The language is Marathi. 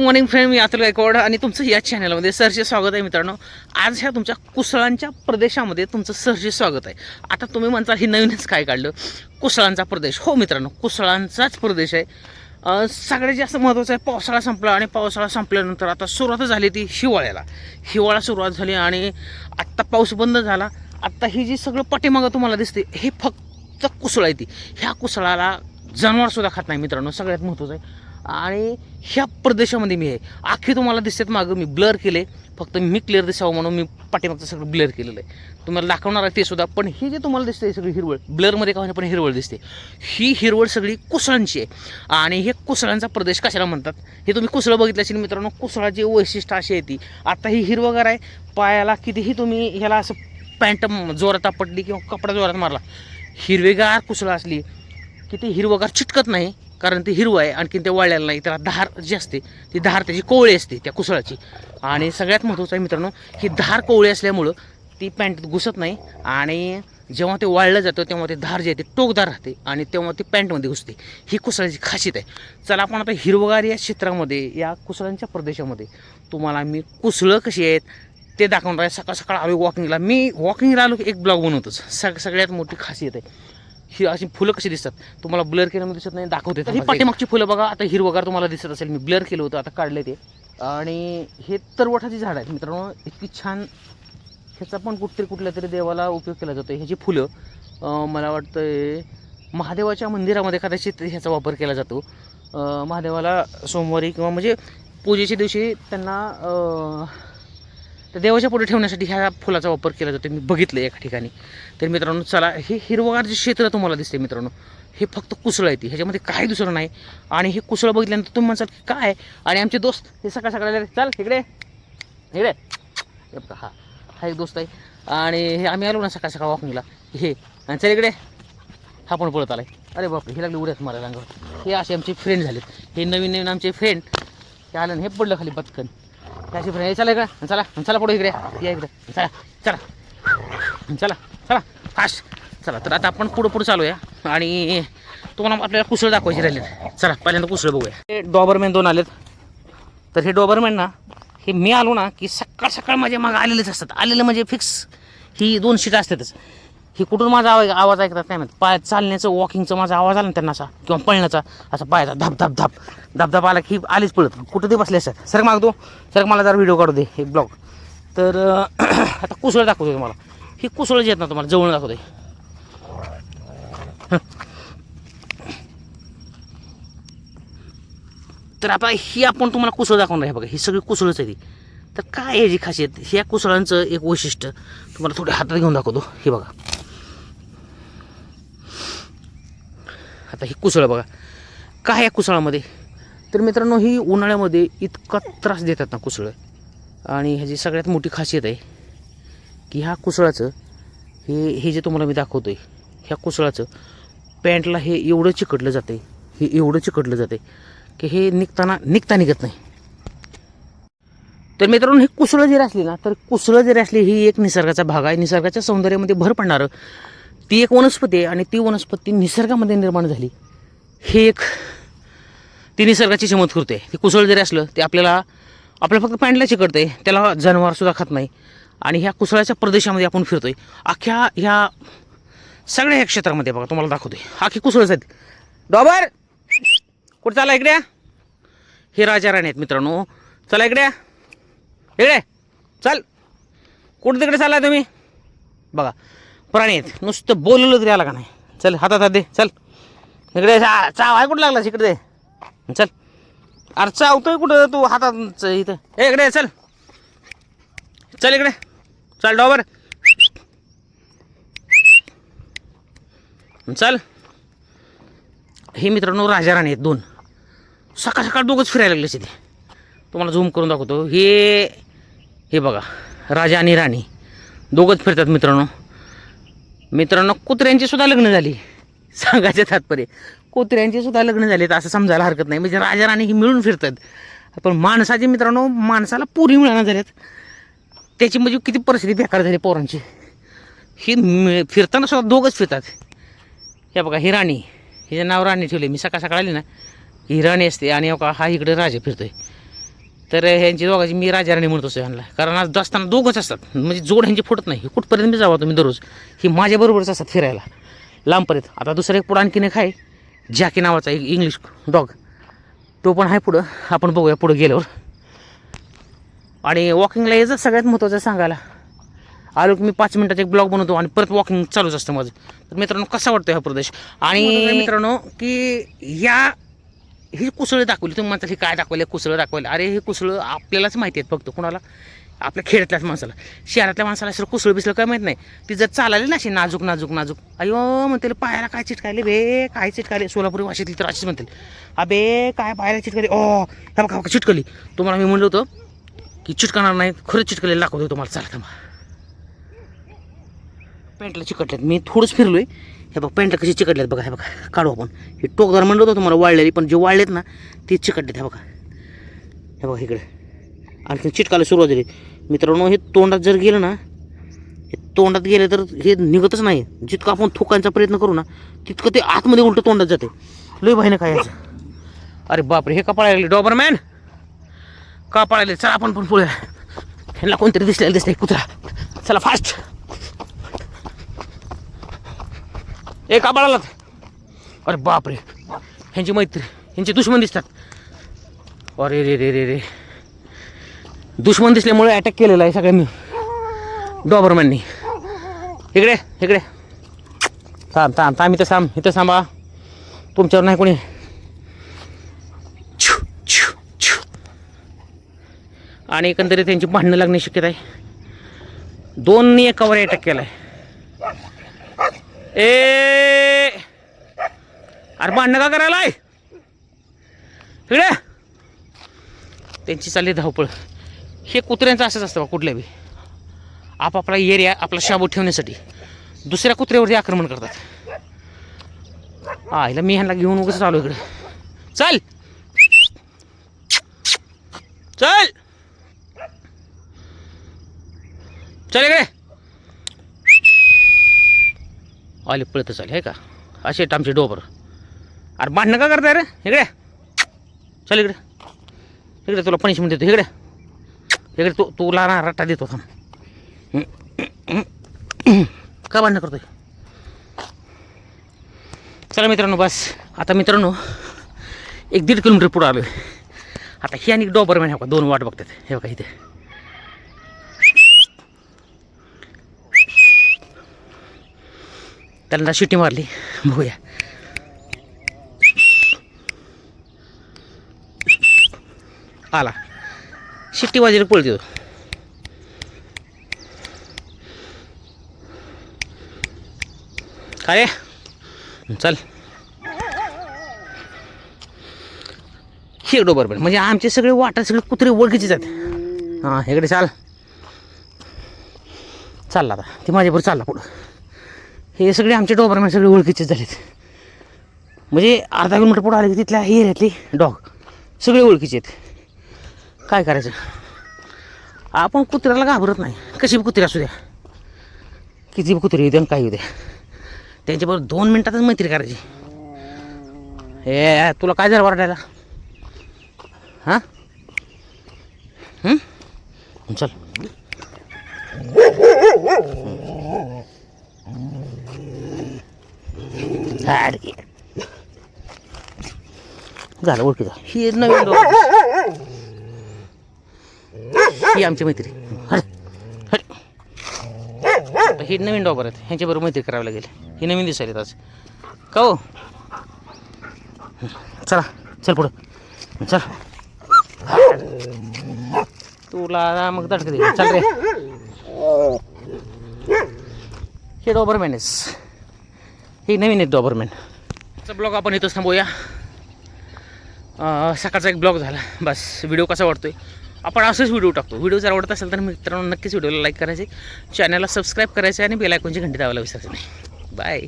मॉर्निंग फ्रेंड मी अतुल गायकवाड आणि तुमचं या चॅनलमध्ये सरचे स्वागत आहे मित्रांनो. आज ह्या तुमच्या कुसळांच्या प्रदेशामध्ये तुमचं सरचे स्वागत आहे. आता तुम्ही म्हणता हे नवीनच काय काढलं? कुसळांचा प्रदेश. हो मित्रांनो कुसळांचाच प्रदेश आहे. सगळ्यात जास्त महत्त्वाचं आहे पावसाळा संपला आणि पावसाळा संपल्यानंतर आता सुरुवात झाली ती हिवाळ्याला. हिवाळा सुरुवात झाली आणि आत्ता पाऊस बंद झाला. आत्ता ही जी सगळं पाठीमागं तुम्हाला दिसते हे फक्त कुसळ आहे ती. ह्या कुसळाला जनावरसुद्धा खात नाही मित्रांनो सगळ्यात महत्त्वाचं आहे. आणि ह्या प्रदेशामध्ये मी आहे. आखी तुम्हाला दिसतात मागं मी ब्लर केले. फक्त मी क्लिअर दिसावं म्हणून मी पाठीमागचं सगळं ब्लर केलेलं आहे. तुम्हाला दाखवणार आहे ते सुद्धा पण ही जे तुम्हाला दिसते सगळी हिरवळ ब्लरमध्ये का पण हिरवळ दिसते. ही हिरवळ सगळी कुसळांची आहे. आणि हे कुसळांचा प्रदेश कशाला म्हणतात? हे तुम्ही कुसळं बघितलं असेल मित्रांनो कुसळाची वैशिष्ट्य अशी आहे ती. आता ही हिरवगार आहे पायाला कितीही तुम्ही ह्याला असं पॅन्ट जोरात आपटली किंवा कपडा जोरात मारला हिरवेगार कुसळं असली की ते हिरवगार चिटकत नाही कारण ते हिरवं आहे आणखीन ते वाळलेलं नाही त्याला धार जी असते ती धार त्याची कोवळी असते त्या कुसळाची. आणि सगळ्यात महत्त्वाचं आहे मित्रांनो ही धार कोवळी असल्यामुळं ती पॅन्ट घुसत नाही आणि जेव्हा ते वाळलं जातं तेव्हा ते धार जे आहे ते टोकदार राहते आणि तेव्हा ती पॅन्टमध्ये घुसते. ही कुसळाची खासियत आहे. चला आपण आता हिरवगार या क्षेत्रामध्ये या कुसळांच्या प्रदेशामध्ये तुम्हाला मी कुसळं कशी आहेत ते दाखवणार आहे. सकाळ सकाळ आम्ही वॉकिंगला मी वॉकिंगला आलो की एक ब्लॉग बनवतोच. सग सगळ्यात मोठी खासियत आहे. ही अशी फुलं कशी दिसतात? तुम्हाला ब्लर केल्यामध्ये दिसत नाही दाखवते ही पाठीमागची फुलं बघा आता हिरवगार तुम्हाला दिसत असेल. मी ब्लर केलं होतं आता काढले ते. आणि हे तरवठाची झाड आहेत. मित्रांनो इतकी छान ह्याचा पण कुठतरी कुठल्या तरी देवाला उपयोग केला जातो ह्याची फुलं मला वाटतं महादेवाच्या मंदिरामध्ये कदाचित ह्याचा वापर केला जातो. महादेवाला सोमवारी किंवा म्हणजे पूजेच्या दिवशी त्यांना तर देवाच्या पुढे ठेवण्यासाठी ह्या फुलाचा वापर केला जातो. मी बघितलं एका ठिकाणी. तर मित्रांनो चला हे हिरवगार जे क्षेत्र तुम्हाला दिसते मित्रांनो. हे फक्त कुसळं आहे ती. ह्याच्यामध्ये काही दुसरं नाही. आणि हे कुसळं बघितल्यानंतर तुम्ही म्हणसाल की काय? आणि आमचे दोस्त हे सकाळ सकाळ चाल इकडे. इकडे. हे हा. हा एक दोस्त आहे. आणि हे आम्ही आलो ना सकाळ सकाळ वॉकिंगला हे. आणि चल इकडे. हा पण पळत आला आहे अरे बापरे हे लागले उड्यात मारायला अंगावर. हे असे आमचे फ्रेंड झालेत. हे नवीन नवीन आमचे फ्रेंड हे आलं हे पडलं खाली पटकन. त्याची फ्रेंड चला इकडे. चला. चला पुढे इकडे. या इकडे. चला. चला. चला. चला. फास्ट चला तर आता आपण पुढं पुढं चालूया. आणि तुम्हाला आपल्याला कुसळ दाखवायची राहिली. चला पहिल्यांदा कुसळ बघूया. हे डॉबरमॅन दोन आलेत. तर हे डॉबरमॅन ना हे मी आलो ना की सकाळ सकाळ माझ्या मागं आलेलेच असतात. आलेले म्हणजे फिक्स ही दोन शीट असतातच. हे कुठून माझा आवाज आवाज ऐकतात काय माहिती? पाय चालण्याचं वॉकिंगचं माझा आवाज आला ना त्यांना असा. किंवा पळण्याचा असा पायाचा धप धप धप. धप धप आला की आलीच पळत. कुठं ते बसले असतात? सर मागतो सर मला जरा व्हिडिओ काढू दे. एक ब्लॉग तर आता कुसळ दाखवतो तुम्हाला. ही कुसळ जी ना तुम्हाला जवळ दाखवते तर आता ही आपण तुम्हाला कुसळ दाखवणार आहे बघा. ही सगळी कुसळच आहे ती. तर काय याची खासियत? ह्या कुसळांचं एक वैशिष्ट्य. तुम्हाला थोड्या हातात घेऊन दाखवतो. हे बघा. आता ही कुसळं बघा. काय या कुसळामध्ये? तर मित्रांनो ही उन्हाळ्यामध्ये इतका त्रास देतात ना कुसळं. आणि ह्याची सगळ्यात मोठी खासियत आहे की ह्या कुसळाचं हे हे जे तुम्हाला मी दाखवतो आहे ह्या कुसळाचं पॅन्टला हे एवढं चिकटलं जाते हे एवढं चिकटलं जाते की हे निघताना निघता निघत नाही. तर मित्रांनो हे कुसळं जरी असली ना तर कुसळं जरी असली ही एक निसर्गाचा भाग आहे. निसर्गाच्या सौंदर्यामध्ये भर पडणारं ती एक वनस्पती आहे आणि ती वनस्पती निसर्गामध्ये निर्माण झाली. हे एक ती निसर्गाची चमत्कृती आहे ती कुसळ जरी असलं ते आपल्याला आपल्याला फक्त पॅन्टला करते. त्याला जनावरसुद्धा खात नाही. आणि ह्या कुसळाच्या प्रदेशामध्ये आपण फिरतो आहे अख्ख्या ह्या सगळ्या ह्या क्षेत्रामध्ये बघा तुम्हाला दाखवतो. आहे अख्खी कुसळच आहेत डॉबर! कुठं चाला इकडे? हे राजा राणी आहेत मित्रांनो. चला इकडे. इकडे. चल. कुठं तिकडे चालला तुम्ही? बघा. प्राणी आहेत. नुसतं बोललं तरी आला का नाही? चल हातात हात दे चल. इकडे चाव आहे कुठं लागला इकडे दे चल. अरे चावतोय कुठं तू हातात इथं? ए इकडे चल. चल इकडे. चल डॉबर चल. हे मित्रांनो राजा राणी आहेत दोन. सकाळ सकाळ दोघंच फिरायला लागले तिथे तुम्हाला झूम करून दाखवतो. हे हे बघा. राजा आणि राणी. दोघंच फिरतात मित्रांनो. मित्रांनो कुत्र्यांची सुद्धा लग्न झाली. सांगायचे तात्पर्य कुत्र्यांची सुद्धा लग्न झाली तर असं समजायला हरकत नाही. म्हणजे राजा राणी ही मिळून फिरतात. पण माणसाचे मित्रांनो माणसाला पुरी मिळाना झाल्यात. त्याची म्हणजे किती परिस्थिती बेकार झाली पोरांची. ही फिरताना सुद्धा दोघंच फिरतात. हे बघा ही राणी. हिचं नाव राणी ठेवले मी सकाळ सकाळ आली ना ही राणी असते आणि का हा इकडे राजा फिरतोय. तर ह्यांची दोघांची मी राजाराणी म्हणत असतो ह्यांना. कारण आज असताना दोघंच असतात. म्हणजे जोड ह्यांची फुटत नाही. कुठपर्यंत मी जावा तुम्ही दररोज? ही माझ्याबरोबरच असतात फिरायला. लांबपर्यंत आता दुसरं एक पुढं आणखीन एक आहे. जॅकी नावाचा एक इंग्लिश डॉग तो पण आहे पुढं. आपण बघूया पुढं गेल्यावर. आणि वॉकिंगला यायचं सगळ्यात महत्त्वाचं सांगायला. आलो की मी पाच मिनिटाचा एक ब्लॉग बनवतो आणि परत वॉकिंग चालूच असतं माझं. तर मित्रांनो कसा वाटतो हा प्रदेश? आणि मित्रांनो की या ही कुसळं दाखवली तुम्ही म्हणता हे काय दाखवले कुसळं दाखवले अरे हे कुसळं आपल्यालाच माहिती आहेत फक्त कुणाला? आपल्या खेड्यातल्याच माणसाला. शहरातल्या माणसाला असं कुसळ बिसळं काय माहीत नाही. ती जर चालाली ना अशी नाजूक नाजूक नाजूक अयो म्हणते पायाला काय चिटकायले बे? काय चिटकायले? सोलापुरी भाषेतली तर अशीच म्हणतील अबे काय पायाला चिटकाली ओ ह्या बघा बघा चिटकली. तुम्हाला मी म्हणलं होतं की चिटकणार नाही खरंच चिटकलेलं दाखवतो तुम्हाला. चला मग पॅन्टला चिकटलेत. मी थोडंच फिरलोय. हे बघ पॅन्टला कशी चिकटल्यात बघा हे बघा काढू आपण. हे टोकदार म्हणलं होतं तुम्हाला वाळलेली पण जे वाळलेत ना ते चिकटलेत हे बघा. हे बघा इकडे. आणखी चिटकायला सुरुवात झाली. मित्रांनो हे तोंडात जर गेलं ना हे तोंडात गेलं तर हे निघतच नाही. जितकं आपण थुकायचा प्रयत्न करू ना तितकं ते आतमध्ये उलटं तोंडात जाते. लय काय खायचं अरे बापरे हे का पळायला डॉबर डॉबरमॅन? का पळायले? चला आपण पण पुढे ह्यांना कोणतरी दिसलेलं दिसतंय कुत्रा. चला फास्ट ए का पळालात अरे बापरे. ह्यांची मैत्री ह्यांचे दुश्मन दिसतात. अरे रे रे रे रे. दुश्मन दिसल्यामुळे अटॅक केलेला आहे सगळ्यांनी. डॉबरमॅननी इकडे इकडे. थांब थांब थांब इथं थांब इथं थांबा. तुमच्यावर नाही कोणी. छू, छू, छू. आणि एकंदरीत त्यांची भांडणं लागण्याची शक्यता आहे. दोन एकावर अटॅक केला आहे ए! अरे भांडणं का करायला इकडे. त्यांची चालली धावपळ. हे कुत्र्यांचं असंच असतं बा कुठल्या बी. आपापला एरिया आपला शाबू ठेवण्यासाठी. दुसऱ्या कुत्र्यावरती आक्रमण करतात. हा हिला मी ह्यांना घेऊन उगाच चालू इकडे. चल! चल! चल इकडे. आले पळत चाल आहे का? असे आहेत आमचे डोबर. अरे भांडणं का करताय रे? इकडे. चल इकडे. इकडे तुला पनिशमेंट देतो इकडे. इकडे तू तुला ना रट्टा देतो थांब. का भांडणं करतोय? चला मित्रांनो बस. आता मित्रांनो एक दीड किलोमीटर पुढं आलो आता ही आणि डॉबरमॅन हे बघा दोन वाट बघतात. हे बघा इथे. त्यांना शिटी मारली. बघूया. आला. शिट्टी वाजेला पळतो काय चल. हे बरोबर म्हणजे आमचे सगळे वाटा सगळे कुत्रे ओळखीचेच आहेत. हां इकडे चाल. चालला आता. ते माझ्याबरोबर चालला पुढं. हे सगळे आमचे डॉबरमॅन सगळे ओळखीचे झालेत. म्हणजे अर्धा किलोमीटर पुढे आले की तिथल्या एरियातली डॉग सगळे ओळखीचे आहेत. काय करायचं? आपण कुत्र्याला घाबरत नाही. कशी बी कुत्री असू द्या. किती बी कुत्री येऊ द्या काय येऊ द्या त्यांच्याबरोबर दोन मिनटातच मैत्री करायची. हे तुला काय झालं वाटायला हां? चल. झालं ओळखीचा ही नवीन डॉग ही आमची मैत्री. हे ही नवीन डॉबर आहेत ह्यांच्याबरोबर मैत्री करावी लागेल. ही नवीन दिसायला आज. का हो? चला चल पुढं. चल. तुला मग धडक दे. चल रे. हे डॉबर मॅनेज हे नवीन आहेत डॉबरमॅन ब्लॉग आपण इथंच थांबूया. सकाळचा एक ब्लॉग झाला. बस व्हिडिओ कसा वाटतोय आपण असंच व्हिडिओ टाकतो. व्हिडिओ जर आवडत असेल तर मित्रांनो नक्कीच व्हिडिओला लाईक करायचे. चॅनलला सबस्क्राईब करायचे आणि बेलायकॉनची घंटी दाबायला विसरायचं नाही. बाय